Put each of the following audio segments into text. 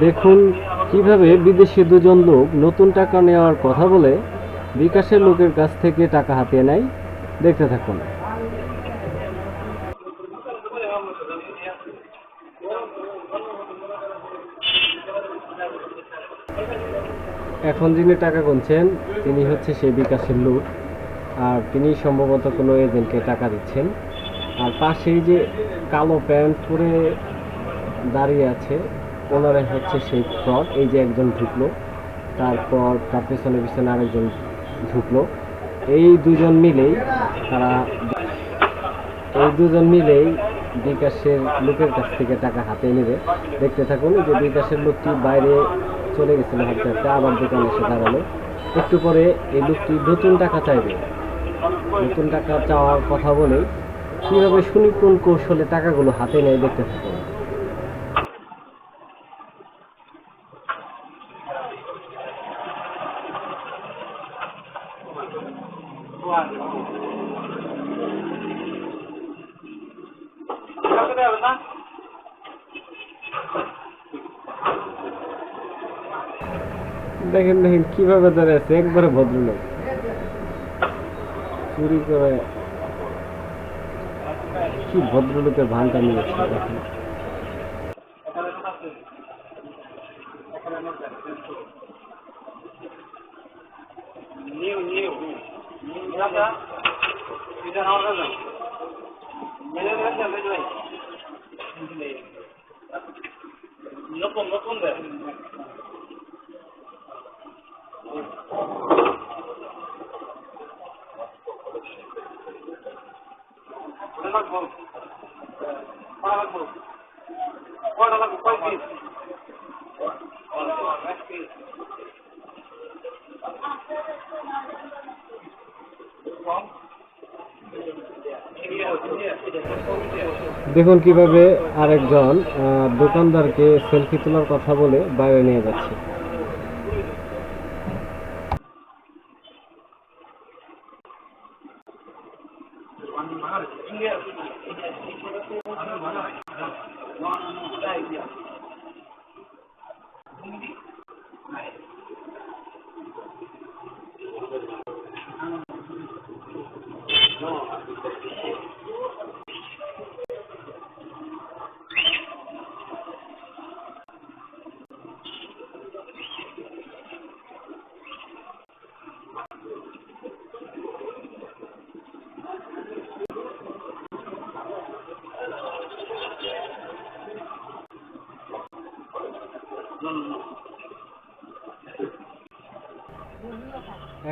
দেখুন কীভাবে বিদেশি দুজন লোক নতুন টাকা নেওয়ার কথা বলে বিকাশের লোকের কাছ থেকে টাকা হাতিয়ে নেয়। দেখতে থাকুন। এখন যিনি টাকা গুনছেন, তিনি হচ্ছে সেই বিকাশের লোক। আর তিনি সম্ভবত কোনো এজেন্টকে টাকা দিচ্ছেন। আর পাশেই যে কালো প্যান্ট পরে দাঁড়িয়ে আছে ওনারাই হচ্ছে সেই ফ্রড, এই যে একজন ঢুকলো, তারপর তার পেছনে পিছনে আরেকজন ঢুকলো। এই দুজন মিলেই তারা এই দুজন মিলেই বিকাশের লোকের কাছ থেকে টাকা হাতে নেবে দেখতে থাকুন যে বিকাশের লোকটি বাইরে চলে গেছিল হাতে হাতে আবার দোকানে এসে দাঁড়াল। একটু পরে এই লোকটি নতুন টাকা চাইবে। নতুন টাকা চাওয়ার কথা বলে কীভাবে সুনিপুণ কৌশলে টাকাগুলো হাতে নেয় দেখতে থাকুন। দেখেন দেখেন কীভাবে দাঁড়িয়ে আছে একবারে ভদ্রলোক চুরি করে কি ভদ্রলোকের ভানটা নিয়েছে দেখেন নিউ নিউ নতুন নতুন দেয় লাগবো? কটা লাগবো? কটা দেখুন কীভাবে আরেকজন দোকানদারকে সেলফি তোলার কথা বলে বাইরে নিয়ে যাচ্ছে।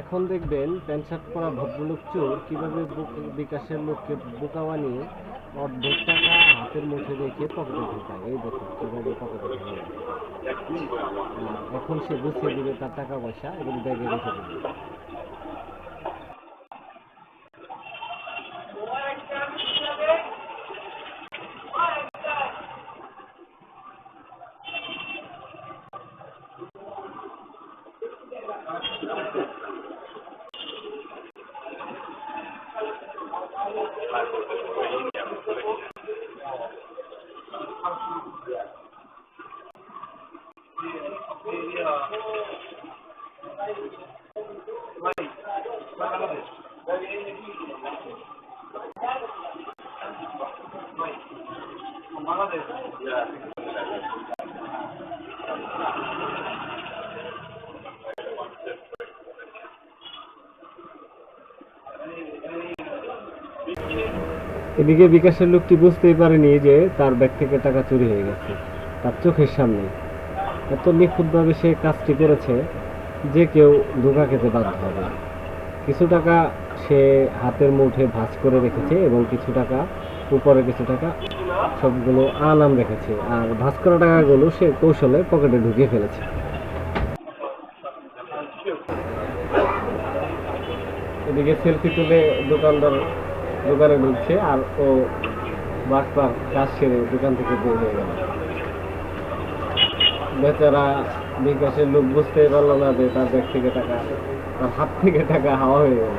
এখন দেখবেন প্যান্ট শার্ট পরা ভদ্রলোক চোর কীভাবে বিকাশের লোককে বোকা বানিয়ে অর্ধেক টাকা হাতের মুঠে রেখে পকেটে ঢুকায়। এই দেখুন কীভাবে পকেটে ঢুকায়। এখন সে গুছিয়ে দিবে তার টাকা পয়সা এবং ব্যাগে রেখে দেবে। এদিকে বিকাশের লোকটি বুঝতেই পারেনি যে তার ব্যাগ থেকে টাকা চুরি হয়ে গেছে, তার চোখের সামনে। এত নিখুঁতভাবে সে কাজটি করেছে যে কেউ ধোকা খেতে বাধ্য হবে। কিছু টাকা সে হাতের মুঠে ভাঁজ করে রেখেছে এবং কিছু টাকা, উপরে কিছু টাকা, সবগুলো আনাম রেখেছে। আর ভাঁজ করা টাকাগুলো সে কৌশলে পকেটে ঢুকিয়ে ফেলেছে। এদিকে সেলফি তুলে দোকানদার দোকানে ঢুকছে আর ও বাটপার কাজ সেরে দোকান থেকে বের হয়ে গেল। বেচারা বিকাশের লোক বুঝতেই পারল না যে তার ব্যাগ থেকে টাকা, তার হাত থেকে টাকা হাওয়া হয়ে গেল।